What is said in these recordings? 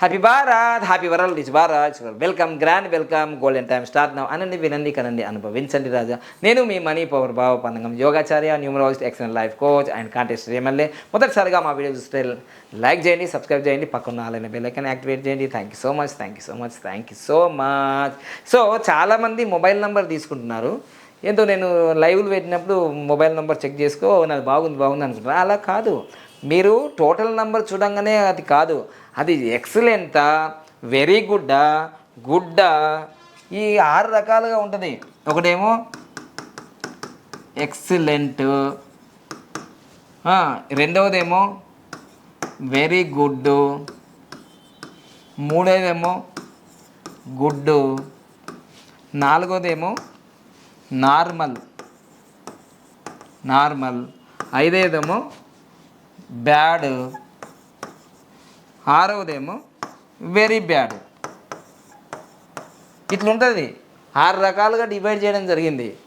Happy Bharat happy world is Bharat welcome grand welcome golden time start now అనండి వినండి కనండి అనుభవించండి రాజా నేను మీ మనీ పవర్ భావ పందగం యోగాచార్య numerologist excellent life coach and contest MLA మొదటిసారిగా మా వీడియో చూస్తే లైక్ చేయండి సబ్స్క్రైబ్ చేయండి పక్కన ఆలైన బెల్లైకన్ యాక్టివేట్ చేయండి thank you so much thank you so much thank you so much so చాలామంది మొబైల్ నెంబర్ తీసుకుంటున్నారు ఏంటో నేను లైవ్లు పెట్టినప్పుడు మొబైల్ నెంబర్ చెక్ చేసుకో నాది బాగుంది బాగుంది అనుకుంటున్నా అలా కాదు మీరు టోటల్ నెంబర్ చూడంగానే అది కాదు అది ఎక్సలెంటా వెరీ గుడ్డా గుడ్డా ఈ ఆరు రకాలుగా ఉంటుంది. ఒకటేమో ఎక్సలెంట్ రెండవదేమో వెరీ గుడ్ మూడవదేమో గుడ్డు నాలుగోదేమో నార్మల్ నార్మల్ ఐదేదేమో బ్యాడ్ ఆరవదేమో వెరీ బ్యాడ్. ఇట్లుంటుంది. ఆరు రకాలుగా డివైడ్ చేయడం జరిగింది.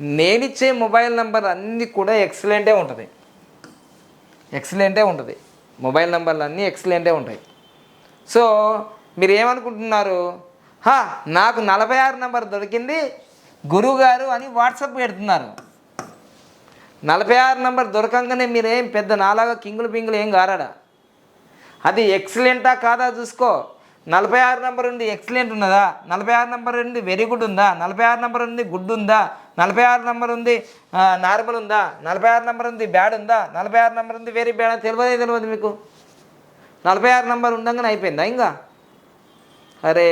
నేనిచ్చే మొబైల్ నెంబర్ అన్నీ కూడా ఎక్సలెంటే ఉంటుంది. ఎక్సలెంటే ఉంటుంది. మొబైల్ నెంబర్లు అన్నీ ఎక్సలెంటే ఉంటాయి. సో మీరు ఏమనుకుంటున్నారు హా నాకు నలభై ఆరు నెంబర్ దొరికింది గురువుగారు అని వాట్సాప్ పెడుతున్నారు. నలభై ఆరు నెంబర్ దొరకంగానే మీరేం పెద్ద నాలాగా కింగులు పింగులు ఏం గారాడా? అది ఎక్సలెంటా కాదా చూసుకో. నలభై ఆరు నెంబర్ ఉంది ఎక్సలెంట్ ఉన్నదా? నలభై ఆరు నెంబర్ ఉంది వెరీ గుడ్ ఉందా? నలభై ఆరు నెంబర్ ఉంది గుడ్ ఉందా? నలభై ఆరు నెంబర్ ఉంది నార్మల్ ఉందా? నలభై ఆరు నెంబర్ ఉంది బ్యాడ్ ఉందా? నలభై ఆరు నెంబర్ ఉంది వెరీ బ్యాడ్ అని తెలియదే తెలియదు మీకు. నలభై ఆరు నెంబర్ ఉండగానే అయిపోయిందా ఇంకా? అరే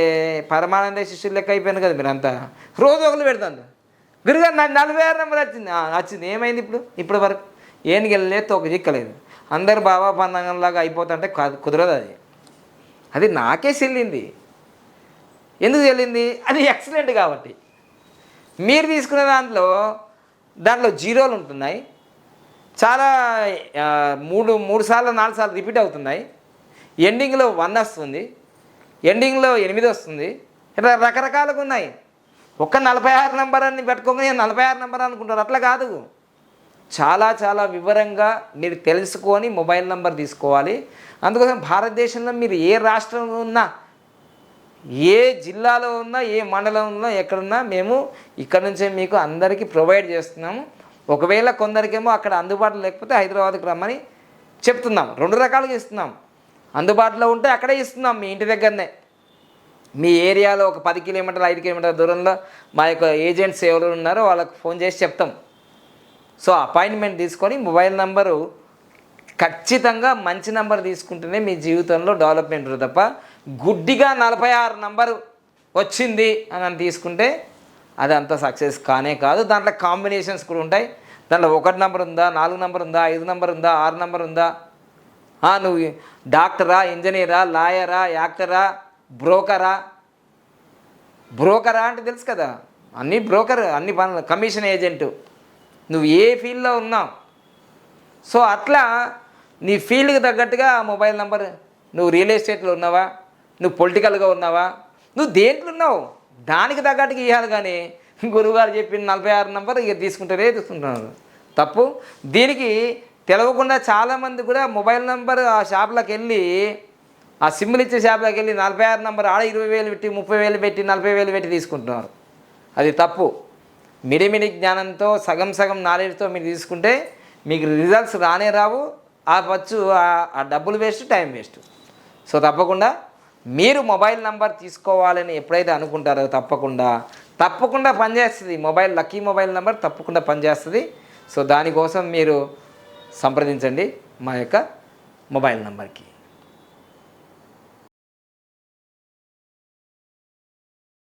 పరమానంద శిష్యులు లెక్క అయిపోయింది కదా మీరంతా. రోజు ఒకరు పెడతాను గురుగారు నాకు నలభై ఆరు నెంబర్ వచ్చింది. వచ్చింది. ఏమైంది ఇప్పుడు? ఇప్పటి వరకు. ఏనుగెళ్ళలేదు ఒక చిక్కలేదు. అందరు బాబా పందంగంలాగా అయిపోతుంటే కుదరదు అది. అది నాకే చెల్లింది. ఎందుకు చెల్లింది? అది ఎక్సలెంట్ కాబట్టి. మీరు తీసుకున్న దాంట్లో దాంట్లో జీరోలు ఉంటున్నాయి. చాలా మూడు మూడు సార్లు నాలుగు సార్లు రిపీట్ అవుతున్నాయి. ఎండింగ్లో వన్ వస్తుంది. ఎండింగ్లో ఎనిమిది వస్తుంది. ఇట్లా రకరకాలుగా ఉన్నాయి. ఒక్క నలభై ఆరు నెంబర్ అని పెట్టుకోగానే నలభై ఆరు నెంబర్ అనుకుంటారు. అట్లా కాదు. చాలా చాలా వివరంగా మీరు తెలుసుకొని మొబైల్ నెంబర్ తీసుకోవాలి. అందుకోసం భారతదేశంలో మీరు ఏ రాష్ట్రంలో ఉన్నా ఏ జిల్లాలో ఉన్నా ఏ మండలంలో ఉన్నా ఎక్కడున్నా మేము ఇక్కడ నుంచే మీకు అందరికీ ప్రొవైడ్ చేస్తున్నాము. ఒకవేళ కొందరికేమో అక్కడ అందుబాటులో లేకపోతే హైదరాబాద్కి రమ్మని చెప్తున్నాం రెండు రకాలుగా ఇస్తున్నాం. అందుబాటులో ఉంటే అక్కడే ఇస్తున్నాం మీ ఇంటి దగ్గరనే. మీ ఏరియాలో ఒక పది కిలోమీటర్లు ఐదు కిలోమీటర్ల దూరంలో మా యొక్క ఏజెంట్స్ ఎవరు ఉన్నారో వాళ్ళకి ఫోన్ చేసి చెప్తాం. సో అపాయింట్మెంట్ తీసుకొని మొబైల్ నెంబరు ఖచ్చితంగా మంచి నెంబర్ తీసుకుంటేనే మీ జీవితంలో డెవలప్మెంట్ ఉంటుంది తప్ప గుడ్డిగా నలభై ఆరు నంబరు వచ్చింది అని అని తీసుకుంటే అది అంత సక్సెస్ కానే కాదు. దాంట్లో కాంబినేషన్స్ కూడా ఉంటాయి. దాంట్లో ఒకటి నెంబర్ ఉందా నాలుగు నెంబర్ ఉందా ఐదు నెంబర్ ఉందా ఆరు నెంబర్ ఉందా? ఆ, నువ్వు డాక్టరా ఇంజనీరా లాయరా యాక్టరా బ్రోకరా? బ్రోకరా అంటే తెలుసు కదా. అన్ని బ్రోకర్ అన్ని పనులు కమిషన్ ఏజెంటు. నువ్వు ఏ ఫీల్డ్లో ఉన్నావు? సో అట్లా నీ ఫీల్డ్కి తగ్గట్టుగా ఆ మొబైల్ నెంబర్ నువ్వు రియల్ ఎస్టేట్లో ఉన్నావా? నువ్వు పొలిటికల్గా ఉన్నావా? నువ్వు దేంట్లో ఉన్నావు? దానికి తగ్గట్టుగా ఇవ్వాలి కానీ గురువుగారు చెప్పిన నలభై ఆరు నెంబర్ ఇక తీసుకుంటారే తీసుకుంటున్నారు. తప్పు. దీనికి తెలవకుండా చాలామంది కూడా మొబైల్ నెంబర్ ఆ షాప్లోకి వెళ్ళి ఆ సిమ్లు ఇచ్చే షాప్లోకి వెళ్ళి నలభై ఆరు నెంబర్ ఆడ ఇరవై వేలు పెట్టి ముప్పై వేలు పెట్టి నలభై వేలు పెట్టి తీసుకుంటున్నారు. అది తప్పు. మిడిమిడి జ్ఞానంతో సగం సగం నాలెడ్జ్తో మీరు తీసుకుంటే మీకు రిజల్ట్స్ రానే రావు. ఆ వచ్చు ఆ- ఆ డబ్బులు వేస్ట్ టైం వేస్ట్ సో తప్పకుండా మీరు మొబైల్ నంబర్ తీసుకోవాలని ఎప్పుడైతే అనుకుంటారో తప్పకుండా తప్పకుండా పనిచేస్తుంది. మొబైల్ లక్కీ మొబైల్ నెంబర్ తప్పకుండా పనిచేస్తుంది. సో దానికోసం మీరు సంప్రదించండి మా యొక్క మొబైల్ నెంబర్కి